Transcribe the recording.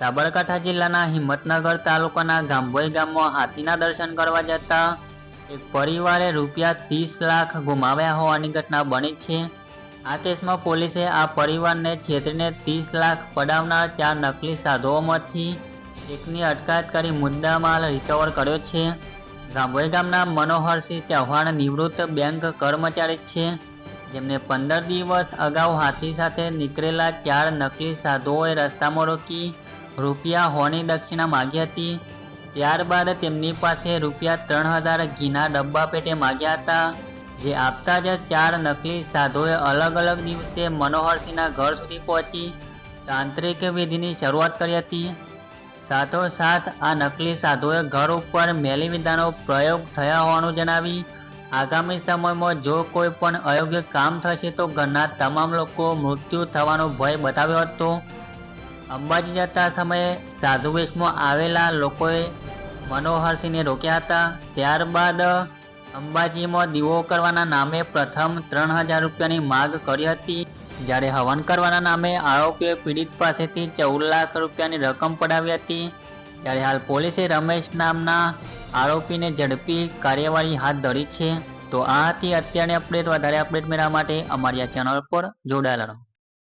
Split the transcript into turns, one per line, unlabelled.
સાબરકાંઠા જિલ્લાના હિંમતનગર તાલુકાના ગાંભોઈ ગામમાં હાથીના દર્શન કરવા જતા એક પરિવારે રૂપિયા ત્રીસ લાખ ગુમાવ્યા હોવાની ઘટના બની છે. આ કેસમાં પોલીસે આ પરિવારને છેતરીને ત્રીસ લાખ પડાવનાર ચાર નકલી સાધુઓમાંથી એકની અટકાયત કરી મુદ્દામાલ રિકવર કર્યો છે. ગાંભોઈ ગામના મનોહરસિંહ ચૌહાણ નિવૃત્ત બેંક કર્મચારી છે. જેમને પંદર દિવસ અગાઉ હાથી સાથે નીકળેલા ચાર નકલી સાધુઓએ રસ્તામાં રોકી રૂપિયા હોની દક્ષિણા માગી હતી. ત્યારબાદ તેમની પાસે રૂપિયા ત્રણ હજાર ઘીના ડબ્બા પેટે માગ્યા હતા, જે આપતા જ ચાર નકલી સાધુઓએ અલગ અલગ દિવસે મનોહરસિંહના ઘર સુધી પહોંચી તાંત્રિક વિધિની શરૂઆત કરી હતી. સાથોસાથ, આ નકલી સાધુએ ઘર ઉપર મેલી વિધાનો પ્રયોગ થયા હોવાનું જણાવી, આગામી સમયમાં જો કોઈ પણ અયોગ્ય કામ થશે તો ઘરના તમામ લોકો મૃત્યુ થવાનો ભય બતાવ્યો હતો. અંબાજી જતા સમયે સાધુ વેશમાં આવેલા લોકોએ મનોહરસિંહને રોક્યા હતા. ત્યારબાદ અંબાજીમાં દીવો કરવાના નામે પ્રથમ ત્રણ હજાર રૂપિયાની માગ કરી હતી. જ્યારે હવન કરવાના નામે આરોપીએ પીડિત પાસેથી ચૌદ લાખ રૂપિયાની રકમ પડાવી હતી. ત્યારે હાલ પોલીસે રમેશ નામના આરોપીને ઝડપી કાર્યવાહી હાથ ધરી છે. તો આ હતી અત્યારની અપડેટ. વધારે અપડેટ મેળવવા માટે અમારી આ ચેનલ પર જોડાયેલા રહો.